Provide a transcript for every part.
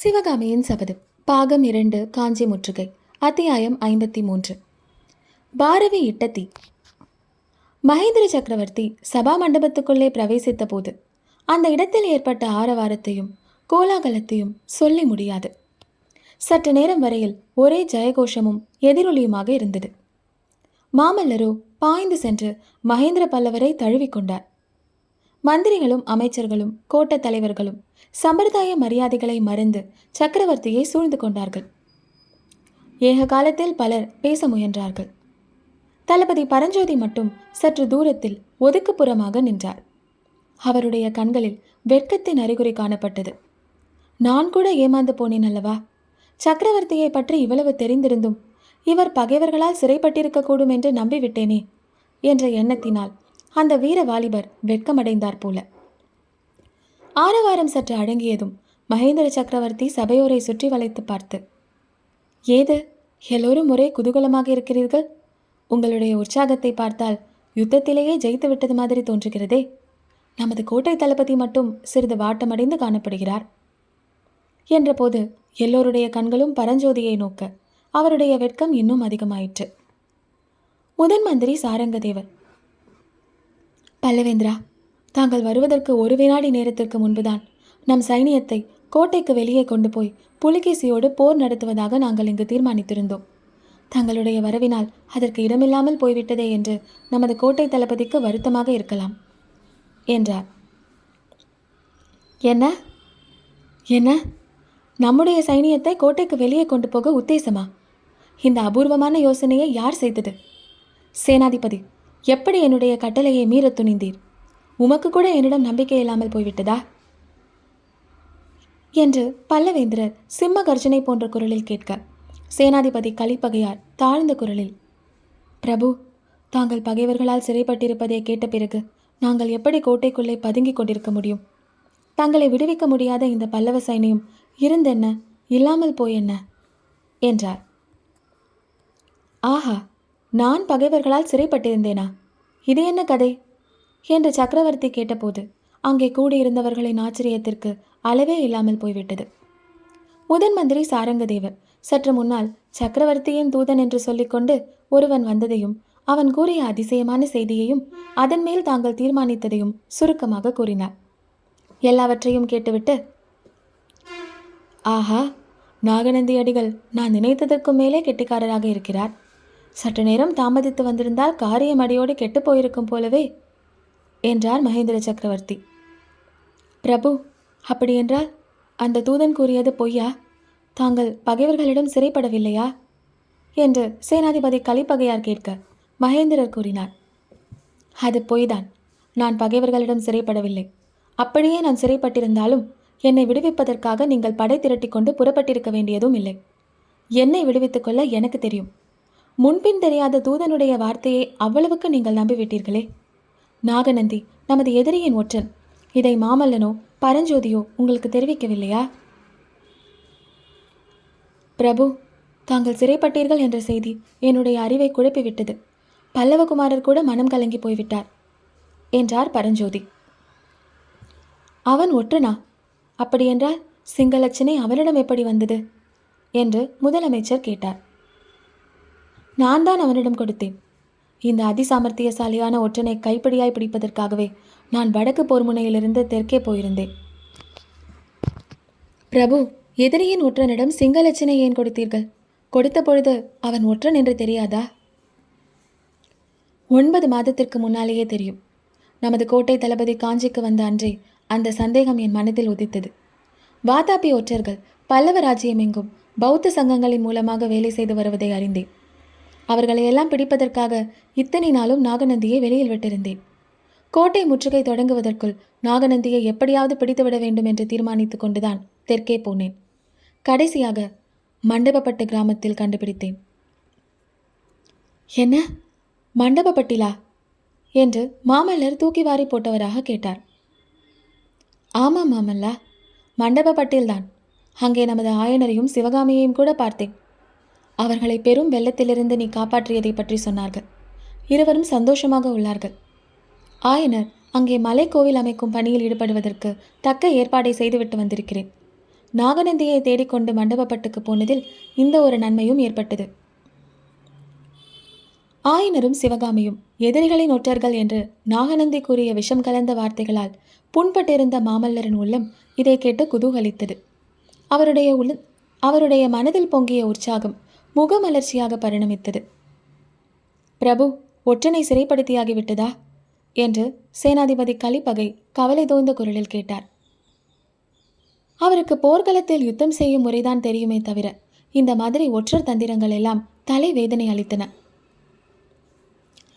சிவகாமியின் சபதம் பாகம் இரண்டு காஞ்சி முற்றுகை அத்தியாயம் ஐம்பத்தி மூன்று. பாரவி இட்டத்தி மகேந்திர சக்கரவர்த்தி சபா மண்டபத்துக்குள்ளே பிரவேசித்த போது அந்த இடத்தில் ஏற்பட்ட ஆரவாரத்தையும் கோலாகலத்தையும் சொல்லி முடியாது. சற்று நேரம் வரையில் ஒரே ஜெயகோஷமும் எதிரொலியுமாக இருந்தது. மாமல்லரோ பாய்ந்து சென்று மகேந்திர பல்லவரை தழுவிக்கொண்டார். மந்திரிகளும் அமைச்சர்களும் கோட்டத் தலைவர்களும் சம்பிரதாய மரியாதைகளை மறந்து சக்கரவர்த்தியை சூழ்ந்து கொண்டார்கள். ஏக காலத்தில் பலர் பேச முயன்றார்கள். தளபதி பரஞ்சோதி மட்டும் சற்று தூரத்தில் ஒதுக்குப்புறமாக நின்றார். அவருடைய கண்களில் வெட்கத்தின் அறிகுறி காணப்பட்டது. நான் கூட ஏமாந்து போனேன் அல்லவா? சக்கரவர்த்தியை பற்றி இவ்வளவு தெரிந்திருந்தும் இவர் பகைவர்களால் சிறைப்பட்டிருக்கக்கூடும் என்று நம்பிவிட்டேனே என்ற எண்ணத்தினால் அந்த வீர வாலிபர் வெட்கமடைந்தார் போல. ஆரவாரம் சற்று அடங்கியதும் மகேந்திர சக்கரவர்த்தி சபையோரை சுற்றி வளைத்து பார்த்து ஏது எல்லோரும் ஒரே குதூகலமாக இருக்கிறீர்கள்? உங்களுடைய உற்சாகத்தை பார்த்தால் யுத்தத்திலேயே ஜெயித்து விட்டது மாதிரி தோன்றுகிறதே. நமது கோட்டை தளபதி மட்டும் சிறிது வாட்டமடைந்து காணப்படுகிறார். என்றபோது எல்லோருடைய கண்களும் பரஞ்சோதியை நோக்க அவருடைய வெட்கம் இன்னும் அதிகமாயிற்று. முதன் மந்திரி சாரங்கதேவர் பல்லவேந்திரா தாங்கள் வருவதற்கு ஒரு வினாடி நேரத்திற்கு முன்புதான் நம் சைனியத்தை கோட்டைக்கு வெளியே கொண்டு போய் புலிகேசியோடு போர் நடத்துவதாக நாங்கள் இங்கு தீர்மானித்திருந்தோம். தங்களுடைய வரவினால் அதற்கு இடமில்லாமல் போய்விட்டதே என்று நமது கோட்டை தளபதிக்கு வருத்தமாக இருக்கலாம் என்றார். என்ன? என்ன? நம்முடைய சைனியத்தை கோட்டைக்கு வெளியே கொண்டு போக உத்தேசமா? இந்த அபூர்வமான யோசனையை யார் செய்தது? சேனாதிபதி எப்படி என்னுடைய கட்டளையை மீறத் துணிந்தீர்? உமக்கு கூட என்னிடம் நம்பிக்கை இல்லாமல் போய்விட்டதா? என்று பல்லவேந்திரர் சிம்ம கர்ஜனை போன்ற குரலில் கேட்க சேனாதிபதி கலிப்பகையார் தாழ்ந்த குரலில் பிரபு தாங்கள் பகைவர்களால் சிறைப்பட்டிருப்பதை கேட்ட பிறகு நாங்கள் எப்படி கோட்டைக்குள்ளே பதுங்கிக் கொண்டிருக்க முடியும்? தங்களை விடுவிக்க முடியாத இந்த பல்லவ சைனியம் இருந்தென்ன இல்லாமல் போய் என்ன என்றார். ஆஹா! நான் பகைவர்களால் சிறைப்பட்டிருந்தேனா? இது என்ன கதை? என்று சக்கரவர்த்தி கேட்டபோது அங்கே கூடியிருந்தவர்களின் ஆச்சரியத்திற்கு அளவே இல்லாமல் போய்விட்டது. முதன் மந்திரி சாரங்கதேவர் சற்று முன்னால் சக்கரவர்த்தியின் தூதன் என்று சொல்லிக்கொண்டு ஒருவன் வந்ததையும் அவன் கூறிய அதிசயமான செய்தியையும் அதன் மேல் தாங்கள் தீர்மானித்ததையும் சுருக்கமாக கூறினார். எல்லாவற்றையும் கேட்டுவிட்டு ஆஹா நாகநந்தி அடிகள் நான் நினைத்ததற்கும் மேலே கெட்டிக்காரராக இருக்கிறார். சற்று நேரம் தாமதித்து வந்திருந்தால் காரியம் அடியோடு கெட்டுப் போயிருக்கும் போலவே என்றார் மகேந்திர சக்கரவர்த்தி. பிரபு அப்படியென்றால் அந்த தூதன் கூறியது பொய்யா? தாங்கள் பகைவர்களிடம் சிறைப்படவில்லையா? என்று சேனாதிபதி கலிப்பகையார் கேட்க மகேந்திரர் கூறினார். அது பொய்தான். நான் பகைவர்களிடம் சிறைப்படவில்லை. அப்படியே நான் சிறைப்பட்டிருந்தாலும் என்னை விடுவிப்பதற்காக நீங்கள் படை திரட்டி கொண்டு புறப்பட்டிருக்க வேண்டியதும் இல்லை. என்னை விடுவித்துக் கொள்ள எனக்கு தெரியும். முன்பின் தெரியாத தூதனுடைய வார்த்தையை அவ்வளவுக்கு நீங்கள் நம்பிவிட்டீர்களே? நாகநந்தி நமது எதிரியின் ஒற்றன் இதை மாமல்லனோ பரஞ்சோதியோ உங்களுக்கு தெரிவிக்கவில்லையா? பிரபு தாங்கள் சிறைப்பட்டீர்கள் என்ற செய்தி என்னுடைய அறிவை குழப்பிவிட்டது. பல்லவகுமாரர் கூட மனம் கலங்கி போய்விட்டார் என்றார் பரஞ்சோதி. அவன் ஒற்றனா? அப்படியென்றால் சிங்களச்சினை அவனிடம் எப்படி வந்தது? என்று முதலமைச்சர் கேட்டார். நான் தான் அவனிடம் கொடுத்தேன். இந்த அதிசாமர்த்தியசாலியான ஒற்றனை கைப்பிடியாய் பிடிப்பதற்காகவே நான் வடக்கு போர் முனையிலிருந்து தெற்கே போயிருந்தேன். பிரபு எதிரியின் ஒற்றனிடம் சிங்களச்சினை ஏன் கொடுத்தீர்கள்? கொடுத்த பொழுது அவன் ஒற்றன் என்று தெரியாதா? ஒன்பது மாதத்திற்கு முன்னாலேயே தெரியும். நமது கோட்டை தளபதி காஞ்சிக்கு வந்த அன்றே அந்த சந்தேகம் என் மனதில் உதித்தது. வாதாபி ஒற்றர்கள் பல்லவ ராஜ்யம் எங்கும் பௌத்த சங்கங்களின் மூலமாக வேலை செய்து வருவதை அறிந்தேன். அவர்களை எல்லாம் பிடிப்பதற்காக இத்தனை நாளும் நாகநந்தியை வெளியில் விட்டிருந்தேன். கோட்டை முற்றுகை தொடங்குவதற்குள் நாகநந்தியை எப்படியாவது பிடித்துவிட வேண்டும் என்று தீர்மானித்துக் கொண்டுதான் தெற்கே போனேன். கடைசியாக மண்டபப்பட்டு கிராமத்தில் கண்டுபிடித்தேன். என்ன? மண்டபப்பட்டிலா? என்று மாமல்லர் தூக்கி வாரி போட்டவராக கேட்டார். ஆமாம் மாமல்லா மண்டபப்பட்டில்தான். அங்கே நமது ஆயனரையும் சிவகாமியையும் கூட பார்த்தேன். அவர்களை பெரும் வெள்ளத்திலிருந்து நீ காப்பாற்றியதை பற்றி சொன்னார்கள். இருவரும் சந்தோஷமாக உள்ளார்கள். ஆயனர் அங்கே மலைக்கோவில் அமைக்கும் பணியில் ஈடுபடுவதற்கு தக்க ஏற்பாடை செய்துவிட்டு வந்திருக்கிறேன். நாகநந்தியை தேடிக்கொண்டு மண்டபப்பட்டுக்கு போனதில் இந்த ஒரு நன்மையும் ஏற்பட்டது. ஆயினரும் சிவகாமியும் எதிரிகளின் ஒற்றர்கள் என்று நாகநந்தி கூறிய விஷம் கலந்த வார்த்தைகளால் புண்பட்டிருந்த மாமல்லரின் உள்ளம் இதை கேட்டு குதூகலித்தது. அவருடைய உள்ள அவருடைய மனதில் பொங்கிய உற்சாகம் முகமலர்ச்சியாக பரிணமித்தது. பிரபு ஒற்றனை சிறைப்படுத்தியாகிவிட்டதா? என்று சேனாதிபதி கலிப்பகை கவலை தோய்ந்த குரலில் கேட்டார். அவருக்கு போர்க்களத்தில் யுத்தம் செய்யும் முறைதான் தெரியுமே தவிர இந்த மாதிரி ஒற்றர் தந்திரங்கள் எல்லாம் தலை வேதனை அளித்தன.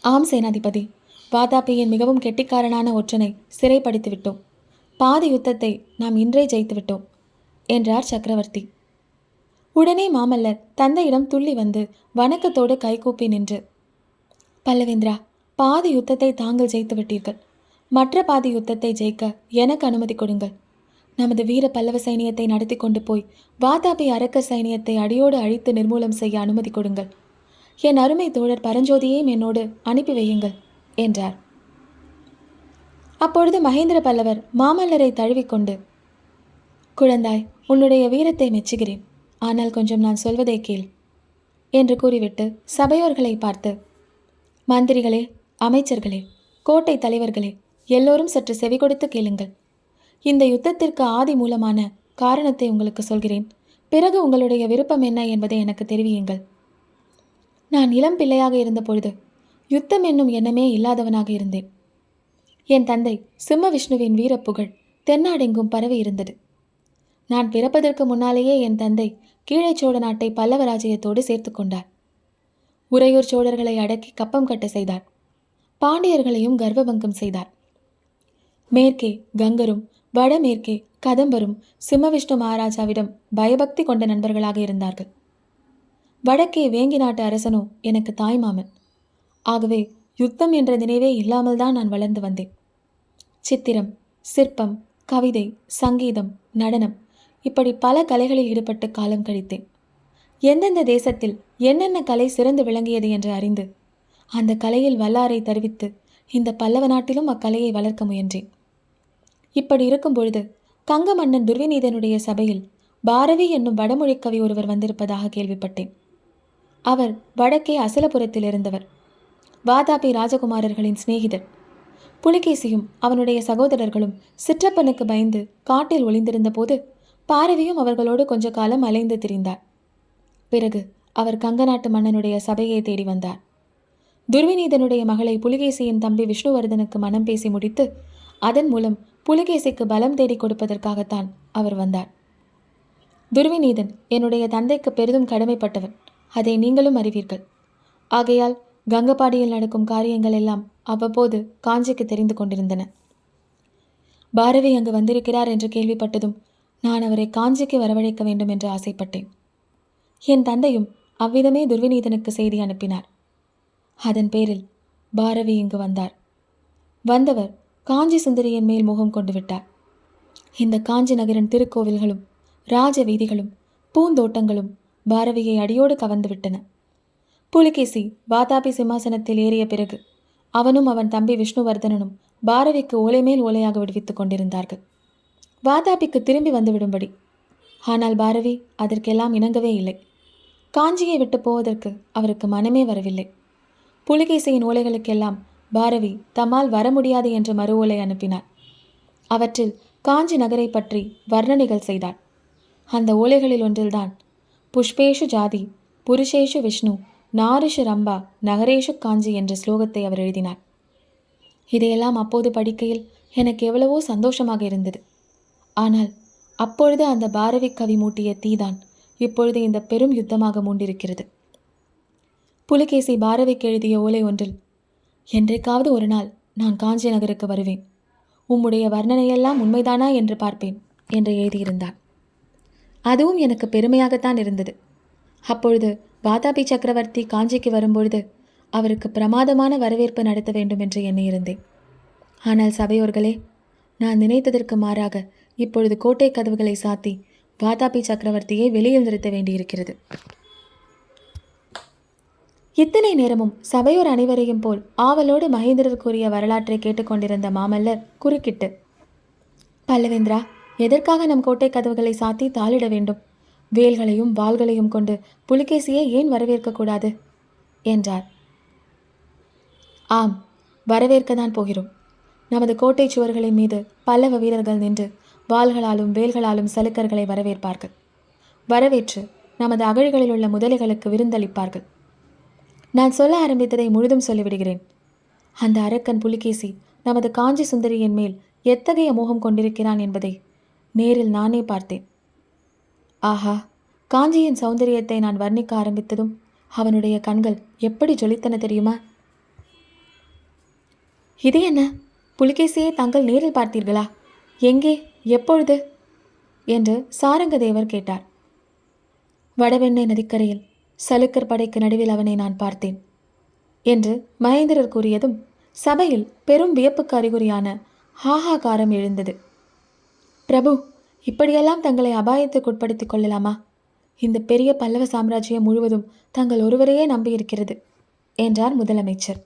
ஆம் சேனாதிபதி. வாதாபியின் மிகவும் கெட்டிக்காரனான ஒற்றனை சிறைப்படுத்தி விட்டோம் பாதி யுத்தத்தை நாம் இன்றே ஜெயித்து விட்டோம் என்றார் சக்கரவர்த்தி. உடனே மாமல்லர் தந்தையிடம் துள்ளி வந்து வணக்கத்தோடு கைகூப்பி நின்று பல்லவேந்திரா பாதி யுத்தத்தை தாங்கள் ஜெயித்து விட்டீர்கள். மற்ற பாதி யுத்தத்தை ஜெயிக்க எனக்கு அனுமதி கொடுங்கள். நமது வீர பல்லவ சைனியத்தை நடத்தி கொண்டு போய் வாதாபி அரக்க சைனியத்தை அடியோடு அழித்து நிர்மூலம் செய்ய அனுமதி கொடுங்கள். என் அருமை தோழர் பரஞ்சோதியையும் என்னோடு அனுப்பி வையுங்கள் என்றார். அப்பொழுது மகேந்திர பல்லவர் மாமல்லரை தழுவிக்கொண்டு குழந்தாய் உன்னுடைய வீரத்தை மெச்சுகிறேன். ஆனால் கொஞ்சம் நான் சொல்வதை கேள் என்று கூறிவிட்டு சபையோர்களை பார்த்து மந்திரிகளே அமைச்சர்களே கோட்டை தலைவர்களே எல்லோரும் சற்று செவி கொடுத்து கேளுங்கள். இந்த யுத்தத்திற்கு ஆதி மூலமான காரணத்தை உங்களுக்கு சொல்கிறேன். பிறகு உங்களுடைய விருப்பம் என்ன என்பதை எனக்கு தெரிவியுங்கள். நான் இளம் பிள்ளையாக இருந்தபொழுது யுத்தம் என்னும் எண்ணமே இல்லாதவனாக இருந்தேன். என் தந்தை சிம்ம விஷ்ணுவின் வீரப்புகழ் தென்னாடெங்கும் பரவி இருந்தது. நான் பிறப்பதற்கு முன்னாலேயே என் தந்தை கீழே சோழ நாட்டை பல்லவ ராஜ்யத்தோடு சேர்த்து கொண்டார். உறையூர் சோழர்களை அடக்கி கப்பம் கட்ட செய்தார். பாண்டியர்களையும் கர்வபங்கம் செய்தார். மேற்கே கங்கரும் வடமேற்கே கதம்பரும் சிம்மவிஷ்ணு மகாராஜாவிடம் பயபக்தி கொண்ட நண்பர்களாக இருந்தார்கள். வடக்கே வேங்கி நாட்டு அரசனோ எனக்கு தாய்மாமன் ஆகவே யுத்தம் என்ற நினைவே இல்லாமல் தான் நான் வளர்ந்து வந்தேன். சித்திரம் சிற்பம் கவிதை சங்கீதம் நடனம் இப்படி பல கலைகளில் ஈடுபட்டு காலம் கழித்தேன். எந்தெந்த தேசத்தில் என்னென்ன கலை சிறந்து விளங்கியது என்று அறிந்து அந்த கலையில் வல்லாரை தருவித்து இந்த பல்லவ நாட்டிலும் அக்கலையை வளர்க்க முயன்றேன். இப்படி இருக்கும் பொழுது கங்க மன்னன் துர்விநீதனுடைய சபையில் பாரவி என்னும் வடமொழி கவி ஒருவர் வந்திருப்பதாக கேள்விப்பட்டேன். அவர் வடக்கே அசலபுரத்தில் இருந்தவர். வாதாபி ராஜகுமாரர்களின் சிநேகிதர். புலிகேசியும் அவனுடைய சகோதரர்களும் சிற்றப்பனுக்கு பயந்து காட்டில் ஒளிந்திருந்த போது பாரவியும் அவர்களோடு கொஞ்ச காலம் அலைந்து திரிந்தார். பிறகு அவர் கங்க நாட்டு மன்னனுடைய சபையை தேடி வந்தார். துர்விநீதனுடைய மகளை புலிகேசியின் தம்பி விஷ்ணுவர்தனுக்கு மனம் பேசி முடித்து அதன் மூலம் புலிகேசிக்கு பலம் தேடி கொடுப்பதற்காகத்தான் அவர் வந்தார். துர்விநீதன் என்னுடைய தந்தைக்கு பெரிதும் கடமைப்பட்டவன். அதை நீங்களும் அறிவீர்கள். ஆகையால் கங்கபாடியில் நடக்கும் காரியங்கள் எல்லாம் அவ்வப்போது காஞ்சிக்கு தெரிந்து கொண்டிருந்தன. பாரதி அங்கு வந்திருக்கிறார் என்று கேள்விப்பட்டதும் நான் அவரை காஞ்சிக்கு வரவழைக்க வேண்டும் என்று ஆசைப்பட்டேன். என் தந்தையும் அவ்விதமே துர்விநீதனுக்கு செய்தி அனுப்பினார். அதன் பேரில் பாரவி இங்கு வந்தார். வந்தவர் காஞ்சி சுந்தரியின் மேல் முகம் கொண்டு விட்டார். இந்த காஞ்சி நகரின் திருக்கோவில்களும் ராஜ வீதிகளும் பூந்தோட்டங்களும் பாரவியை அடியோடு கவர்ந்து விட்டன. புலிகேசி வாதாபி சிம்மாசனத்தில் ஏறிய பிறகு அவனும் அவன் தம்பி விஷ்ணுவர்தனனும் பாரவிக்கு ஓலை மேல் ஓலையாக விடுவித்துக் கொண்டிருந்தார்கள். வாதாபிக்கு திரும்பி வந்துவிடும்படி. ஆனால் பாரவி அதற்கெல்லாம் இணங்கவே இல்லை. காஞ்சியை விட்டு போவதற்கு அவருக்கு மனமே வரவில்லை. புலிகேசியின் ஓலைகளுக்கெல்லாம் பாரவி தம்மால் வர முடியாது என்று மறு ஓலை அனுப்பினார் அவற்றில் காஞ்சி நகரை பற்றி வர்ணனைகள் செய்தார் அந்த ஓலைகளில் ஒன்றில்தான் புஷ்பேஷு ஜாதி புருஷேஷு விஷ்ணு நாரிஷு ரம்பா நகரேஷு காஞ்சி என்ற ஸ்லோகத்தை அவர் எழுதினார். இதையெல்லாம் அப்போது படிக்கையில் எனக்கு எவ்வளவோ சந்தோஷமாக இருந்தது. ஆனால் அப்பொழுது அந்த பாரவி கவி மூட்டிய தீதான் இப்பொழுது இந்த பெரும் யுத்தமாக மூண்டிருக்கிறது. புலிகேசி பாரவிக்கு எழுதிய ஓலை ஒன்றில் என்றைக்காவது ஒரு நாள் நான் காஞ்சி நகருக்கு வருவேன். உம்முடைய வர்ணனையெல்லாம் உண்மைதானா என்று பார்ப்பேன் என்று எழுதியிருந்தான் அதுவும் எனக்கு பெருமையாகத்தான் இருந்தது. அப்பொழுது வாதாபி சக்கரவர்த்தி காஞ்சிக்கு வரும்பொழுது அவருக்கு பிரமாதமான வரவேற்பு நடத்த வேண்டும் என்று எண்ணியிருந்தேன். ஆனால் சபையோர்களே நான் நினைத்ததற்கு மாறாக இப்பொழுது கோட்டை கதவுகளை சாத்தி வாதாபி சக்கரவர்த்தியை வெளியில் நிறுத்த வேண்டியிருக்கிறது. இத்தனை நேரமும் சபையோர் அனைவரையும் போல் ஆவலோடு மகேந்திரர் கூறிய வரலாற்றை கேட்டுக்கொண்டிருந்த மாமல்லர் குறுக்கிட்டு பல்லவேந்திரா எதற்காக நம் கோட்டை கதவுகளை சாத்தி தாளிட வேண்டும்? வேல்களையும் வாள்களையும் கொண்டு புலிகேசியை ஏன் வரவேற்கக்கூடாது என்றார். ஆம் வரவேற்க தான் போகிறோம். நமது கோட்டை சுவர்களின் மீது பல்லவ வீரர்கள் நின்று வாள்களாலும் வேல்களாலும் சலுக்கர்களை வரவேற்பார்கள். வரவேற்று நமது அகழிகளில் உள்ள முதலைகளுக்கு விருந்தளிப்பார்கள். நான் சொல்ல ஆரம்பித்ததை முழுதும் சொல்லிவிடுகிறேன். அந்த அரக்கன் புலிகேசி நமது காஞ்சி சுந்தரியின் மேல் எத்தகைய மோகம் கொண்டிருக்கிறான் என்பதை நேரில் நானே பார்த்தேன். ஆஹா காஞ்சியின் சௌந்தரியத்தை நான் வர்ணிக்க ஆரம்பித்ததும் அவனுடைய கண்கள் எப்படி ஜொலித்தன தெரியுமா? இது என்ன? புலிகேசியை தாங்கள் நேரில் பார்த்தீர்களா? எங்கே? எப்பொழுது? என்று சாரங்கதேவர் கேட்டார். வடவெண்ணை நதிக்கரையில் சலுக்கர் படைக்கு நடுவில் அவனை நான் பார்த்தேன் என்று மகேந்திரர் கூறியதும் சபையில் பெரும் வியப்புக்கு அறிகுறியான ஹாஹாகாரம் எழுந்தது. பிரபு இப்படியெல்லாம் தங்களை அபாயத்துக்கு உட்படுத்திக் கொள்ளலாமா? இந்த பெரிய பல்லவ சாம்ராஜ்யம் முழுவதும் தங்கள் ஒருவரையே நம்பியிருக்கிறது என்றார் முதலமைச்சர்.